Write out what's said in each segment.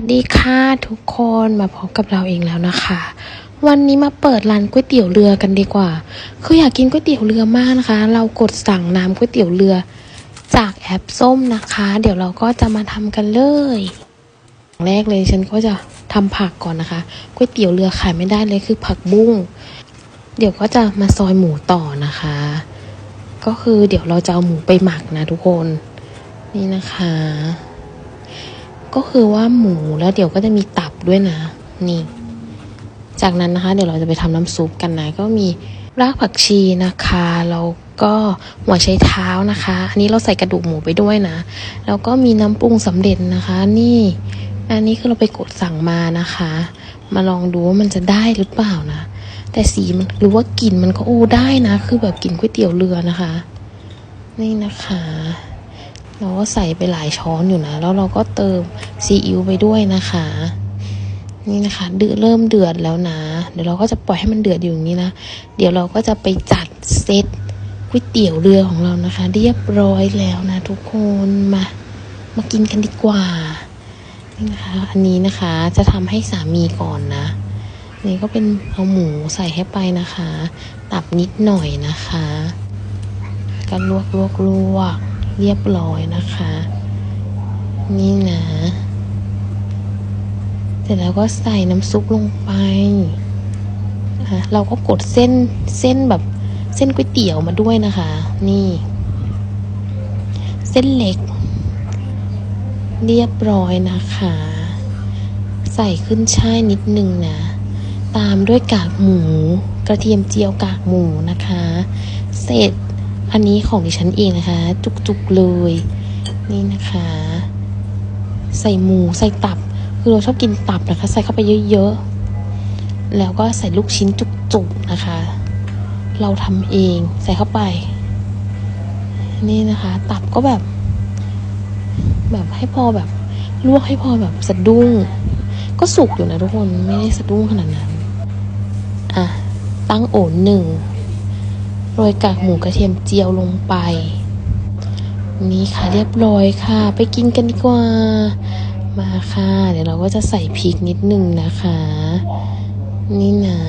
วัสดีค่ะทุกคนมาพบกับเราเองแล้วนะคะ วันนี้มาเปิดร้านก๋วยเตี๋ยวเรือกันดีกว่า คืออยากกินก๋วยเตี๋ยวเรือมากนะคะ เรากดสั่งน้ำก๋วยเตี๋ยวเรือ จากแอปส้มนะคะ เดี๋ยวเราก็จะมาทำกันเลยแรกเลยฉันก็จะทำผักก่อนนะคะก๋วยเตี๋ยวเรือขายไม่ได้เลยคือผักบุ้งเดี๋ยวก็จะมาซอยหมูต่อนะคะ ก็คือเดี๋ยวเราจะเอาหมูไปหมักนะทุกคน นี่นะคะ ก็คือว่าหมูแล้วเดี๋ยวก็จะมีตับด้วยนะ นี่ จากนั้นนะคะ เดี๋ยวเราจะไปทำน้ำซุปกันนะ ก็มีรากผักชีนะคะแล้วก็หัวไชเท้านะคะ อันนี้เราใส่กระดูกหมูไปด้วยนะ แล้วก็มีน้ำปรุงสำเร็จนะคะ นี่ อันนี้คือเราไปกดสั่งมานะคะ มาลองดูว่ามันจะได้หรือเปล่านะ แต่สีมันหรือว่ากลิ่นมันก็โอ้ได้นะ คือแบบกลิ่นก๋วยเตี๋ยวเรือนะคะ นี่นะคะ เราก็ใส่ไปหลายช้อนอยู่นะ แล้วเราก็เติมซีอิ๊วไปด้วยนะคะ นี่นะคะเดือเริ่มเดือดแล้วนะ เดี๋ยวเราก็จะปล่อยให้มันเดือดอยู่อย่างนี้นะ เดี๋ยวเราก็จะไปจัดเซตก๋วยเตี๋ยวเรือของเรานะคะ เรียบร้อยแล้วนะ ทุกคนมามากินกันดีกว่านี่นะคะอันนี้นะคะจะทำให้สามีก่อนนะนี่ก็เป็นเอาหมูใส่ให้ไปนะคะ ตับนิดหน่อยนะคะก็ลวกลวกลวก เรียบร้อยนะคะ นี่นะ เสร็จแล้วก็ใส่น้ำซุปลงไปะเราก็กดเส้นเส้นแบบเส้นก๋วยเตี๋ยวมาด้วยนะคะ นี่ เส้นเล็ก เรียบร้อยนะคะ ใส่ขึ้นช่ายนิดนึงนะ ตามด้วยกากหมู กระเทียมเจียวกากหมูนะคะ เสร็จ อันนี้ของดิฉันเองนะคะ จุกๆเลย นี่นะคะ ใส่หมูใส่ตับ คือเราชอบกินตับนะคะ ใส่เข้าไปเยอะๆ แล้วก็ใส่ลูกชิ้นจุกๆนะคะ เราทำเองใส่เข้าไป นี่นะคะ ตับก็แบบ แบบให้พอแบบลวกให้พอแบบสะดุ้ง ก็สุกอยู่นะทุกคนไม่ได้สะดุ้งขนาดนั้น อะ ตั้งโอนหนึ่ง โรยกากหมูกระเทียมเจียวลงไป นี่ค่ะเรียบร้อยค่ะ ไปกินกันดีกว่า มาค่ะ เดี๋ยวเราก็จะใส่พริกนิดนึงนะคะ นี่นะ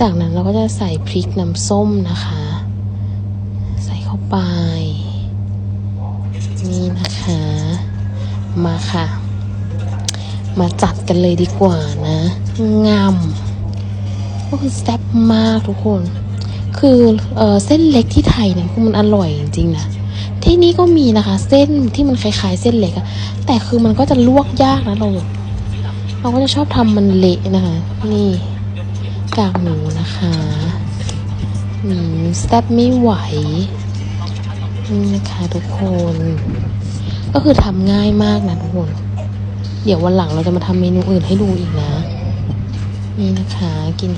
จากนั้นเราก็จะใส่พริกน้ำส้มนะคะ ใส่เข้าไป นี่นะคะ มาค่ะ มาจัดกันเลยดีกว่านะงามก็คือแซ่บมากทุกคน คือเออเส้นเล็กที่ไทยเนี่ยคือมันอร่อยจริงๆนะที่นี่ก็มีนะคะ เส้นที่มันคล้ายๆ เส้นเล็กอะแต่คือมันก็จะลวกยากนะเราเราก็จะชอบทำมันเละนะคะ นี่กากหมูนะคะอืมแซ่บไม่ไหวนี่นะคะทุกคน ก็คือทำง่ายมากนะทุกคน เดี๋ยววันหลังเราจะมาทำเมนูอื่นให้ดูอีกนะ นี่นะคะ กิน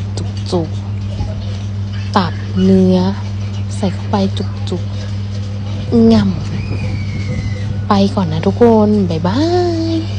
จุกๆตับ เนื้อ ใส่เข้าไปจุกๆง่ำไปก่อนนะทุกคน บ๊ายบาย